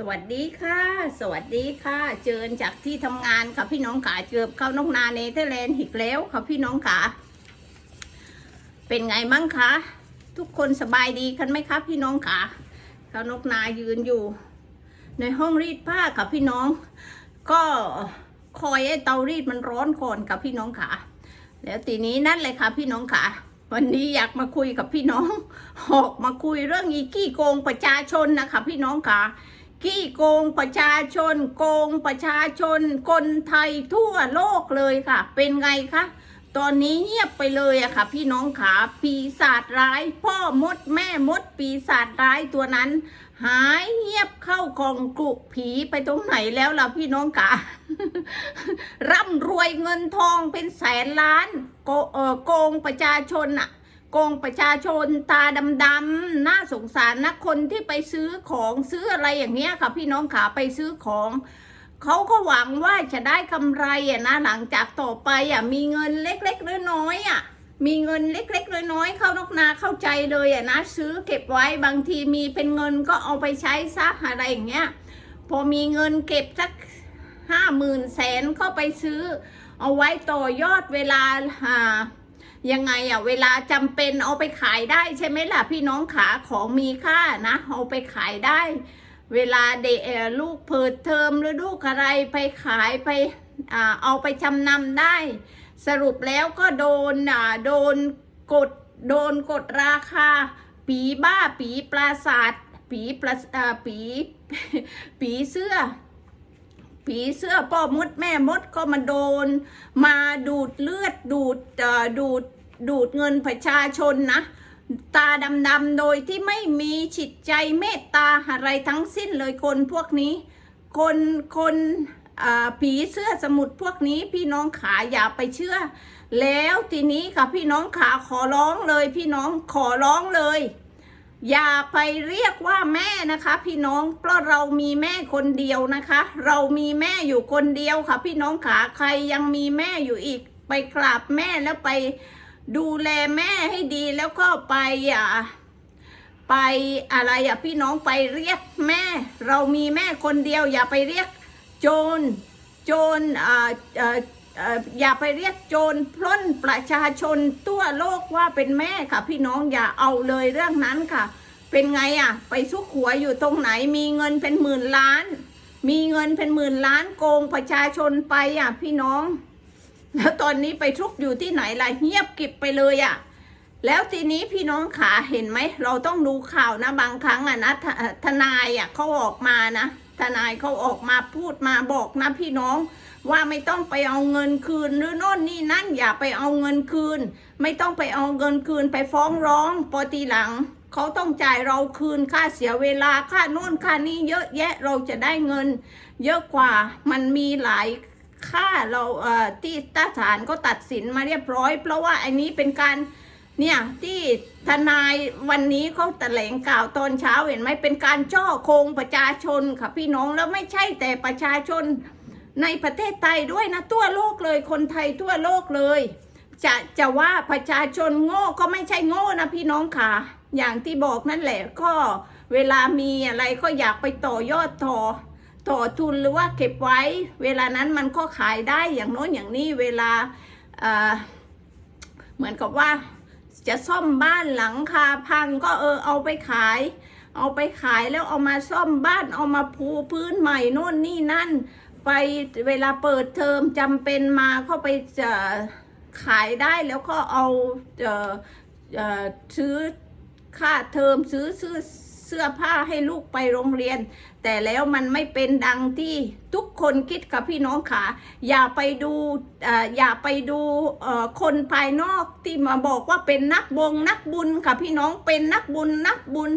สวัสดีค่ะ สวัสดีค่ะ เจอจากที่ทำงานค่ะพี่น้องขาเจอเข้านกนาเนเธอร์แลนด์อีกแล้วค่ะพี่น้องขาเป็นไงบ้างคะทุกคนสบายดีกันไหมคะพี่น้องขาเขานกนายืนอยู่ ในห้องรีดผ้าค่ะพี่น้อง ก็คอยไอ้เตารีดมันร้อนก่อนค่ะพี่น้องขาแล้วทีนี้นั่นเลยค่ะพี่น้องขาวันนี้อยากมาคุยกับพี่น้องออกมาคุยเรื่องอีกี้โกงประชาชนนะคะพี่น้องขา ขี้โกงประชาชน โกงประชาชน คนไทยทั่วโลกเลยค่ะ เป็นไงคะตอนนี้เงียบไปเลยอะค่ะ พี่น้องขาปีศาจร้าย พ่อมดแม่มดปีศาจร้ายตัวนั้น หายเงียบเข้ากองกลุผีไปตรงไหนแล้วล่ะพี่น้องขาร่ำรวยเงินทองเป็นแสนล้าน โกโกงประชาชนอะ กงประชาชนตาดำๆน่าสงสารนะคนที่ไปซื้อของซื้ออะไรอย่างเงี้ยค่ะ พี่น้องขาไปซื้อของเขาก็หวังว่าจะได้กำไรอะนะหลังจากต่อไปอะมีเงินเล็กๆน้อยๆอะมีเงินเล็กๆน้อยๆเข้านกนาเข้าใจเลยอะนะซื้อเก็บไว้บางทีมีเป็นเงินก็เอาไปใช้ซะอะไรอย่างเงี้ยพอมีเงินเก็บสักห้าหมื่นแสนก็ไปซื้อ เอาไว้ต่อยอดเวลาอ่า ยังไงอะเวลาจำเป็นเอาไปขายได้ใช่ไหมล่ะพี่น้องขาของมีค่านะเอาไปขายได้ เวลาเด็กลูกเปิดเทอมหรือลูกอะไรไปขายไปอเอาไปจำนำได้ สรุปแล้วก็โดนอ่าโดนกดโดนกดราคา ปีบ้าปีปราศาสตร์ปีปราอ่าปีปีเสื้อ ผีเสื้อพ่อมดแม่มดก็มาโดน มาดูดเลือดดูดอ่อดูด ดูดเงินประชาชนนะ ตาดำๆโดยที่ไม่มีจิตใจเมตตาอะไรทั้งสิ้นเลยคนพวกนี้ คนคนผีเสื้อสมุทรพวกนี้พี่น้องขาอย่าไปเชื่อ แล้วทีนี้ค่ะพี่น้องขาขอร้องเลยพี่น้องขอร้องเลย อย่าไปเรียกว่าแม่นะคะ พี่น้องเพราะเรามีแม่คนเดียวนะคะ เรามีแม่อยู่คนเดียวค่ะ พี่น้องขาใครยังมีแม่อยู่อีก ไปกราบแม่แล้วไป ดูแลแม่ให้ดีแล้วก็ไปอ่าไปอะไรอะพี่น้องไปเรียกแม่ เรามีแม่คนเดียว อย่าไปเรียกโจรโจรอ่าอ่อเอ่ออย่าไปเรียกโจรปล้นประชาชนทั่วโลกว่าเป็นแม่ค่ะ พี่น้องอย่าเอาเลยเรื่องนั้นค่ะ เป็นไงอะ ไปซุกหัวอยู่ตรงไหนมีเงินเป็นหมื่นล้าน มีเงินเป็นหมื่นล้านโกงประชาชนไปอะพี่น้อง แล้วตอนนี้ไปทุกอยู่ที่ไหนล่ะเงียบกิบไปเลยอะแล้วทีนี้พี่น้องขาเห็นไหม เราต้องดูข่าวนะบางครั้งอะนะททนายอะเขาออกมานะ ทนายเขาออกมาพูดมาบอกนะพี่น้องว่าไม่ต้องไปเอาเงินคืนหรือโน่นนี่นั่นอย่าไปเอาเงินคืน ไม่ต้องไปเอาเงินคืนไปฟ้องร้องพอทีหลังเขาต้องจ่ายเราคืนค่าเสียเวลาค่าโน่นค่านี้เยอะแยะเราจะได้เงิน เยอะกว่ามันมีหลาย ค่าเราเอ่อที่ทศาลก็ตัดสินมาเรียบร้อย เพราะว่าอันนี้เป็นการเนี่ยที่ทนายวันนี้เขาแถลงข่าวตอนเช้าเห็นไหมเป็นการจ้อโกงประชาชนค่ะพี่น้องแล้วไม่ใช่แต่ประชาชนในประเทศไทยด้วยนะทั่วโลกเลยคนไทยทั่วโลกเลย จะจะว่าประชาชนโง่ก็ไม่ใช่โง่นะพี่น้องค่ะ อย่างที่บอกนั่นแหละก็เวลามีอะไรก็อยากไปต่อยอดต่อ ต่อทุนหรือว่าเก็บไว้ เวลานั้นมันก็ขายได้อย่างโน้นอย่างนี้เวลาเเหมือนกับว่าจะซ่อมบ้านหลังคาพังก็เออเอาไปขาย เอาไปขายแล้วเอามาซ่อมบ้านเอามาปูพื้นใหม่โน่นนี่นั่น ไปเวลาเปิดเทอมจำเป็นมาเข้าไปจะขายได้แล้วก็เอาเออซื้อค่าเทอมซื้อซื้อ เสื้อผ้าให้ลูกไปโรงเรียน แต่แล้วมันไม่เป็นดังที่ทุกคนคิดกับพี่น้องขาอย่าไปดูอ่ออย่าไปดูเอ่อคนภายนอกที่มาบอกว่าเป็นนักบงนักบุญค่ะพี่น้องเป็นนักบุญนักบุญ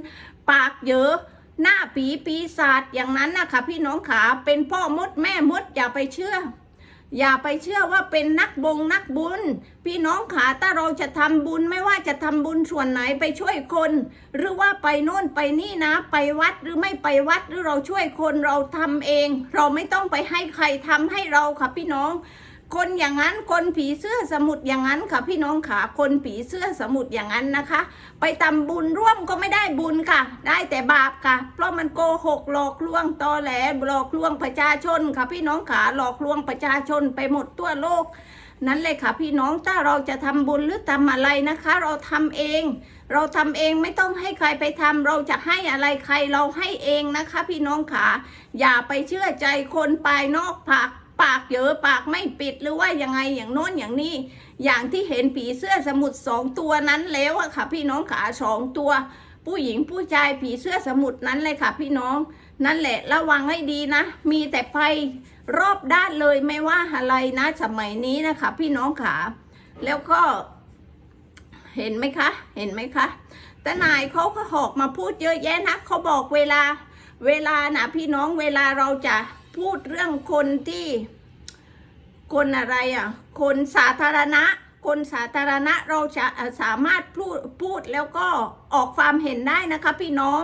ปากเยอะหน้าผีปีศาจอย่างนั้นนะคะพี่น้องขาเป็นพ่อมดแม่มดอย่าไปเชื่อ อย่าไปเชื่อว่าเป็นนักบงนักบุญ พี่น้องขาถ้าเราจะทำบุญไม่ว่าจะทำบุญส่วนไหนไปช่วยคน หรือว่าไปโน่นไปนี่นะ ไปวัดหรือไม่ไปวัดหรือเราช่วยคนเราทำเอง เราไม่ต้องไปให้ใครทำให้เราค่ะพี่น้อง คนอย่างนั้นคนผีเสื้อสมุทรอย่างนั้นค่ะ พี่น้องขาคนผีเสื้อสมุทรอย่างนั้นนะคะ ไปทำบุญร่วมก็ไม่ได้บุญค่ะ ได้แต่บาปค่ะ เพราะมันโกหกหลอกลวงตอแหลหลอกลวงประชาชนค่ะ พี่น้องขาหลอกลวงประชาชนไปหมดทั่วโลก นั่นเลยค่ะ พี่น้องถ้าเราจะทำบุญหรือทำอะไรนะคะ เราทำเอง เราทำเองไม่ต้องให้ใครไปทำเราจะให้อะไรใครเราให้เองนะคะ พี่น้องขาอย่าไปเชื่อใจคนภายนอกปาก ปากเยอะปากไม่ปิดหรือว่ายังไงอย่างโน้นอย่างนี้ อย่างที่เห็นผีเสื้อสมุทรสองตัวนั้นแล้วอะค่ะ พี่น้องขาสองตัว ผู้หญิงผู้ชายผีเสื้อสมุทรนั้นเลยค่ะ พี่น้องนั่นแหละระวังให้ดีนะ มีแต่ภัยรอบด้านเลยไม่ว่าอะไรนะ สมัยนี้นะคะ พี่น้องขาแล้วก็ เห็นไหมคะ เห็นไหมคะแต่นายเขาก็หอกมาพูดเยอะแยะนะเขาบอกเวลา เวลานะพี่น้องเวลาเราจะ พูดเรื่องคนที่ คนอะไรอะ คนสาธารณะ คนสาธารณะเราจะสามารถพูดพูดแล้วก็ออกความเห็นได้นะคะ พี่น้อง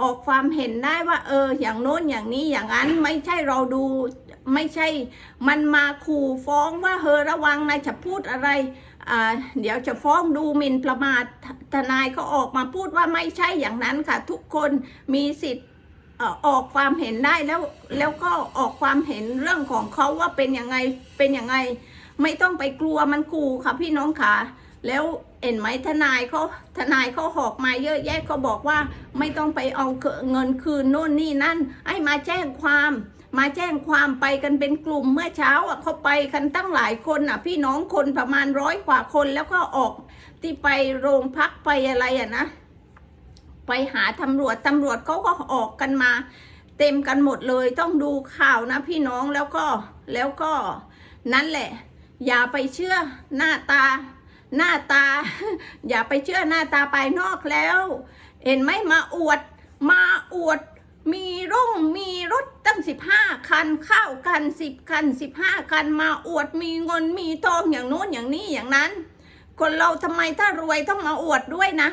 ออกความเห็นได้ว่า เออ อย่างโน้นอย่างนี้อย่างนั้นไม่ใช่เราดูไม่ใช่ มันมาขู่ฟ้องว่าเฮอระวังนายจะพูดอะไรเดี๋ยวจะฟ้องดูหมิ่นประมาททนายก็ออกมาพูดว่าไม่ใช่อย่างนั้นค่ะ ทุกคนมีสิทธิ์ ออกความเห็นได้แล้วแล้วก็ออกความเห็นเรื่องของเขาว่าเป็นยังไงเป็นยังไง ไม่ต้องไปกลัวมันขู่ค่ะพี่น้องค่ะ แล้วเห็นไหมทนายเขาทนายเขาหอกมาเยอะแยะเขาบอกว่าไม่ต้องไปเอาเงินคืนโน่นนี่นั่นให้มาแจ้งความมาแจ้งความไปกันเป็นกลุ่มเมื่อเช้าอะเขาไปกันตั้งหลายคนอะ พี่น้องคนประมาณร้อยกว่าคนแล้วก็ออกที่ไปโรงพักไปอะไรอะนะ ไปหาตำรวจตำรวจเขาก็ออกกันมา เต็มกันหมดเลยต้องดูข่าวนะพี่น้องแล้วก็แล้วก็นั่นแหละ อย่าไปเชื่อหน้าตา หน้าตา อย่าไปเชื่อหน้าตาภายนอกแล้ว เห็นไหมมาอวด มาอวด มีร่งมีรถตั้งสิบห้าคันข้าวกันสิบคันสิบห้าคันมาอวดมีเงินมีทองอย่างโน้นอย่างนี้อย่างนั้น คนเราทำไมถ้ารวยต้องมาอวดด้วยนะ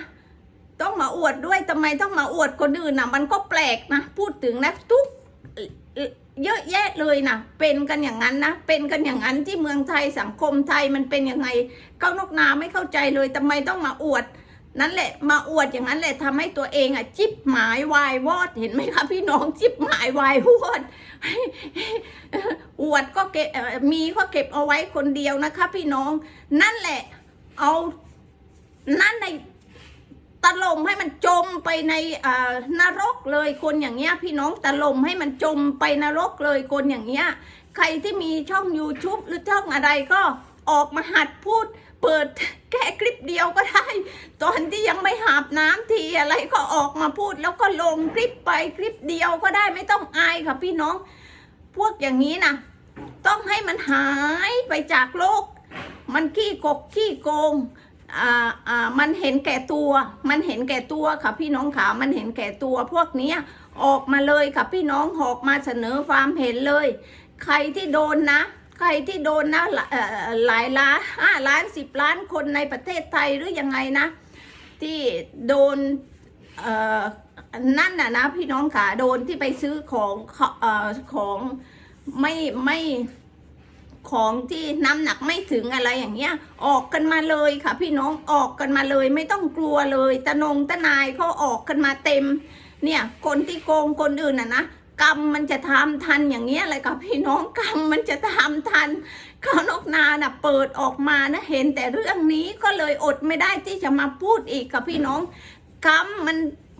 ต้องมาอวดด้วยทำไมต้องมาอวดคนอื่นนะมันก็แปลกนะ พูดถึงนะทุกเยอะแยะเลยนะเป็นกันอย่างนั้นนะ เป็นกันอย่างนั้นที่เมืองไทยสังคมไทยมันเป็นยังไงเก้านกนาไม่เข้าใจเลยทำไมต้องมาอวด นั่นแหละ มาอวดอย่างนั้นแหละทำให้ตัวเองอะจิบหมายวายวอดเห็นไหมคะพี่น้องจิบหมายวายวอดอวดก็เก็บเอ่อมีก็เก็บเอาไว้คนเดียวนะคะ พี่น้องนั่นแหละ เอานั่นใน ตะลมให้มันจมไปในนรกเลยคนอย่างเงี้ย พี่น้องตะลมให้มันจมไปนรกเลยคนอย่างเงี้ย ใครที่มีช่อง YouTube หรือช่องอะไรก็ออกมาหัดพูด เปิดแค่คลิปเดียวก็ได้ ตอนที่ยังไม่หาบน้ำทีอะไรก็ออกมาพูด แล้วก็ลงคลิปไปคลิปเดียวก็ได้ไม่ต้องอายค่ะพี่น้อง พวกอย่างนี้นะต้องให้มันหายไปจากโลก มันขี้กกขี้โกง มันเห็นแก่ตัว มันเห็นแก่ตัวค่ะพี่น้องขามันเห็นแก่ตัวพวกนี้ออกมาเลยค่ะพี่น้องออกมาเสนอความเห็นเลย ใครที่โดนนะ ใครที่โดนนะหลายล้านห้าล้านสิบล้านคนในประเทศไทยหรือยังไงนะ ที่โดนนั่นน่ะนะพี่น้องขาโดนที่ไปซื้อของเอ่อของไม่ไม่ ของที่น้ำหนักไม่ถึงอะไรอย่างเงี้ย ออกกันมาเลยค่ะ พี่น้องออกกันมาเลย ไม่ต้องกลัวเลยตะนงตะนายเขาออกกันมาเต็ม เนี่ยคนที่โกงคนอื่นน่ะนะกรรมมันจะทำทันอย่างเงี้ยเลยค่ะพี่น้องกรรมมันจะทำทันข้าวนกนาน่ะเปิดออกมานะเห็นแต่เรื่องนี้ก็เลยอดไม่ได้ที่จะมาพูดอีกค่ะพี่น้องกรรมมัน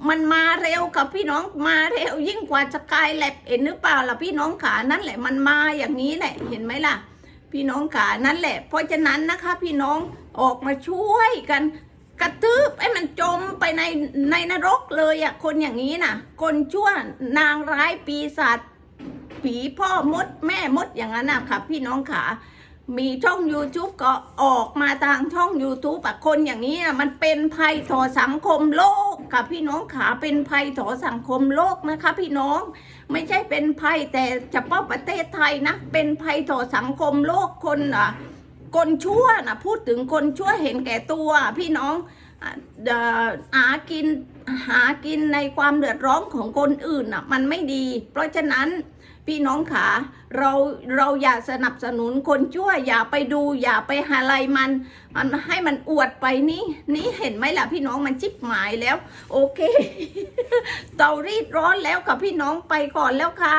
มันมาเร็วกับพี่น้องมาเร็วยิ่งกว่าสกายแลบเห็นหรือเปล่าล่ะพี่น้องขานั่นแหละมันมาอย่างนี้แหละเห็นไหมล่ะ พี่น้องขานั่นแหละ เพราะฉะนั้นนะคะ พี่น้องออกมาช่วยกัน กระตืบให้มันจมไปในในนรกเลยอะคนอย่างนี้น่ะ คนชั่วนางร้ายปีศาจผีพ่อมดแม่มดอย่างนั้นน่ะค่ะ พี่น้องขา มีช่อง YouTube ก็ออกมาทางช่อง YouTube อะคนอย่างนี้มันเป็นภัยต่อสังคมโลกค่ะพี่น้องขาเป็นภัยต่อสังคมโลกนะคะ พี่น้องไม่ใช่เป็นภัยแต่เฉพาะประเทศไทยนะเป็นภัยต่อสังคมโลกคนอะคนชั่วนะพูดถึงคนชั่วเห็นแก่ตัว พี่น้องหากินหากินในความเดือดร้อนของคนอื่นอะมันไม่ดี เพราะฉะนั้น พี่น้องขาเราเราอย่าสนับสนุนคนชั่ว อย่าไปดู อย่าไปหาอะไรมัน มันให้มันอวดไปนี่นี่เห็นไหมล่ะพี่น้องมันจิบหมายแล้ว โอเคเตารีดร้อนแล้วค่ะพี่น้องไปก่อนแล้วค่ะ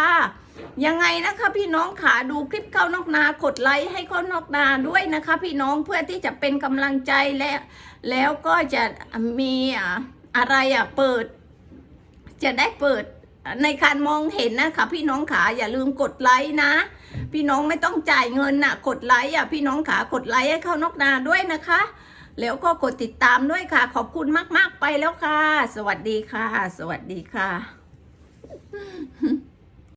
ยังไงนะคะพี่น้องขาดูคลิปเข้านอกนากดไลค์ให้เข้านอกนาด้วยนะคะ พี่น้องเพื่อที่จะเป็นกำลังใจและแล้วก็จะมีอะอะไรอะเปิด จะได้เปิด ในการมองเห็นนะคะพี่น้องขาอย่าลืมกดไลค์นะ พี่น้องไม่ต้องจ่ายเงินน่ะ กดไลค์อะพี่น้องขากดไลค์ให้เข้านกนาด้วยนะคะ แล้วก็กดติดตามด้วยค่ะ ขอบคุณมาก ๆ ไปแล้วค่ะ สวัสดีค่ะ สวัสดีค่ะ